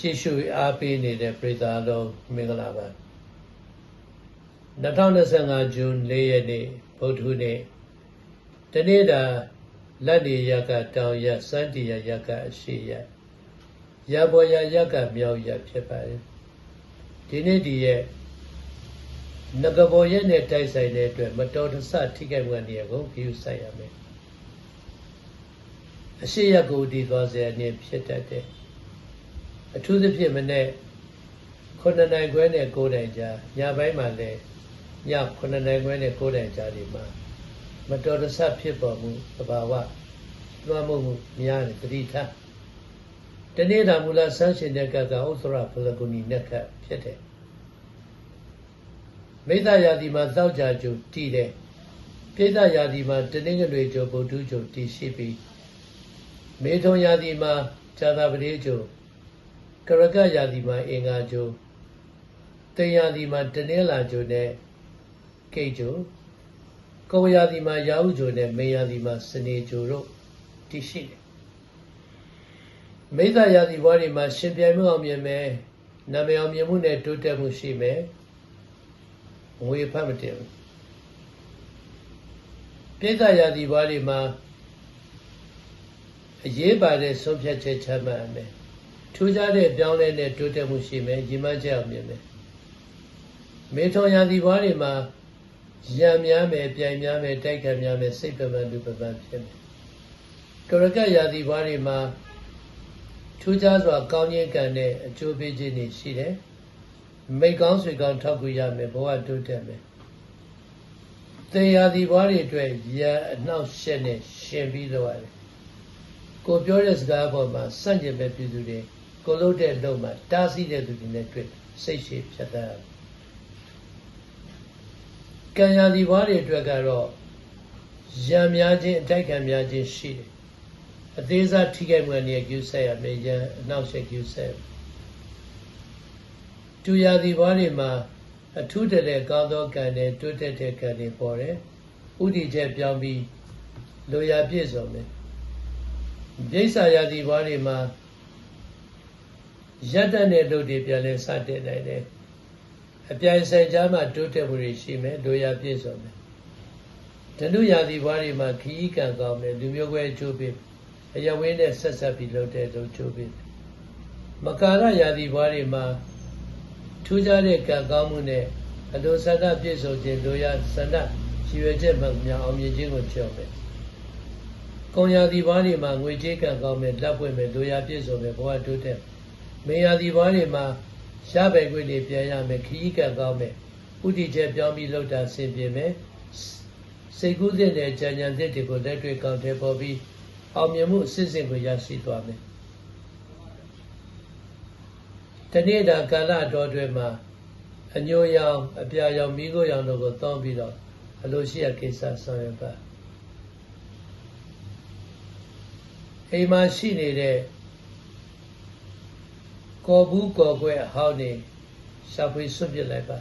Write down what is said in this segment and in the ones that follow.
ကြည့်ရှုအားပေးနေတဲ့ပရိသတ်အလုံးမင်္ဂလာပါ2025ဇွန်4ရက်နေ့ဗုဒ္ဓဟူးနေ့တနေ့တာလက်နေရကတောင်ရစန္တီရရကအရှိရရဘောရရကမြောက်ရဖြစ်ပါတယ်ဒီနေ့ဒီရဲ့ငကဘောရက်နဲ့တိုက်ဆိုင်တဲ့အတွက်မတော်တဆထိခိုက်မှုအနေကိုပြုဆိုင်ရမယ်အရှိရကိုဒီသွားစေအနေဖြစ်တတ်တယ် အထူးသဖြင့်မနေ့9နိုင်ခွဲနဲ့9နိုင်ကြာညပိုင်းမှာလည်းည9နိုင်ခွဲနဲ့9နိုင်ကြာဒီမှာမတော်တဆဖြစ်ပေါ်မှုသဘာဝလွှမ်းမိုးမှုများတယ်တတိထတနေ့တာမူလဆန်းရှင်တဲ့ကကဥစ္စရဖလကုဏီနက်ကဖြစ်တယ်မိစ္ဆာယာတိမှာတောက်ကြကြတည်တယ်ပြိဿယာတိမှာတနင်္ဂနွေကျုပ်ဗုဒ္ဓကျုပ်တည်ရှိပြီးမေထုံယာတိမှာဇာတာပတိကျုပ် ကရကယာတိမှာအင်္ဂါကျုပ်တေယာတိမှာတနင်္လာကျုပ်နဲ့ကိတ်ကျုပ်ကောယာတိမှာရာဟုကျုပ်နဲ့မေယာတိမှာစနေကျုပ်တို့တည်ရှိတယ်မိစ္ဆာယာတိဘွားတွေမှာရှင်ပြိုင်မှုအောင်မြင်မယ်နာမည်အောင်မြင်မှုနဲ့တိုးတက်မှုရှိမယ်ငွေဖတ်မတင်ဘူးပြိဿယာတိဘွားတွေမှာအရေးပါတဲ့ဆုံးဖြတ်ချက်ချမှတ်ရမယ် ထူးခြားတဲ့ပြောင်းလဲတဲ့တိုးတက်မှုရှိမယ်ညီမချက်အောင်မြင်မယ်မေထုံယာတိဘွားတွေမှာရံများမယ်ပြိုင်များမယ်တိုက်ခံများမယ်စိတ်ပမှန်လူပမှန်ဖြစ်မယ်ကရကယာတိဘွားတွေမှာထူးခြားစွာကောင်းခြင်းကံနဲ့အကျိုးပေးခြင်းတွေရှိတယ်မိကောင်းဆွေကောင်းထောက်ကူရမယ်ဘဝတိုးတက်မယ်တေယာဒီဘွားတွေအတွက်ရအနှောက်ရှက်နဲ့ရှင်ပြီးတော့ရတယ်ကိုပြောတဲ့စကားပေါ်မှာစန့်ကျင်ပဲပြည်သူတွေ ကိုလို့တဲ့လုံမှာတားဆီးတဲ့သူတွေနဲ့တွေ့စိတ်ရှိဖြတ်တတ်ရတယ်ကံယာဒီဘွားတွေအတွက်ကတော့ရံများခြင်းအတိုက်ခံများခြင်းရှိတယ်အသေးစားထိခိုက်မှုအနေနဲ့ကျူးဆက်ရမယ်ရံအနှောက်ရှက်ကျူးဆက်တူရာဒီဘွားတွေမှာအထူးတည်းကောင်းသောကံနဲ့တွတ်တက်တဲ့ကံတွေပေါ်တယ်ဥဒိချက်ပြောင်းပြီးလိုရာပြည့်စုံတယ်ဒိဋ္ဌာယာဒီဘွားတွေမှာ ရတ္တနဲ့လုပ်တွေပြန်လဲစတင်နိုင်တယ်အပြိုင်ဆိုင်ကြားမှာတိုးတက်မှုတွေရှိမယ်လိုရာပြည့်စုံတယ်ဓနုယာဒီဘွားတွေမှာခီးကံကောင်းတယ်လူမျိုးကွဲအကျိုးပေးအယဝင်းနဲ့ဆက်ဆက်ပြီးလုပ်တဲ့လို့ကျိုးပေးမကာရယာဒီဘွားတွေမှာထူးခြားတဲ့ကံကောင်းမှုနဲ့အလိုဆန္ဒပြည့်စုံခြင်းလိုရာဆန္ဒရည်ရွယ်ချက်မှများအောင်မြင်ခြင်းကိုကြောက်မယ်။ကုံရာဒီဘွားတွေမှာငွေကြေးကံကောင်းမယ်လက်ပွင့်မယ်လိုရာပြည့်စုံမယ်ဘဝတိုးတက်မေယာ ဒီဘွားတွေမှာရပဲခွင့်တွေပြန်ရမယ်ခရီးကံကောင်းမယ်ဥတီချက်ပြောင်းပြီးလောက်တာဆင်ပြေမယ်စိတ်ကူးတဲ့နဲ့ကြံကြံတဲ့တွေကိုလက်တွေ့ကောင်းတယ်ပေါ်ပြီးအောင်မြင်မှုအစစ်စစ်ကိုရရှိသွားမယ်တနေ့တာကာလတော်တွေမှာအညိုရောင်အပြာရောင်မိခိုးရောင်တို့ကိုတောင်းပြီးတော့အလိုရှိရကိစ္စဆောင်ရွက်ပါအိမ်မှာရှိနေတဲ့ ကော်ဘူးကော်ကွဲအဟောင်းနေရှာဖွေဆွတ်ပစ်လိုက်ပါ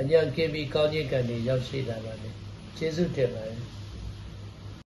အညံကင်းပြီးကောင်းခြင်းကံတွေရောက်ရှိလာပါလေကျေးဇူးတင်ပါတယ်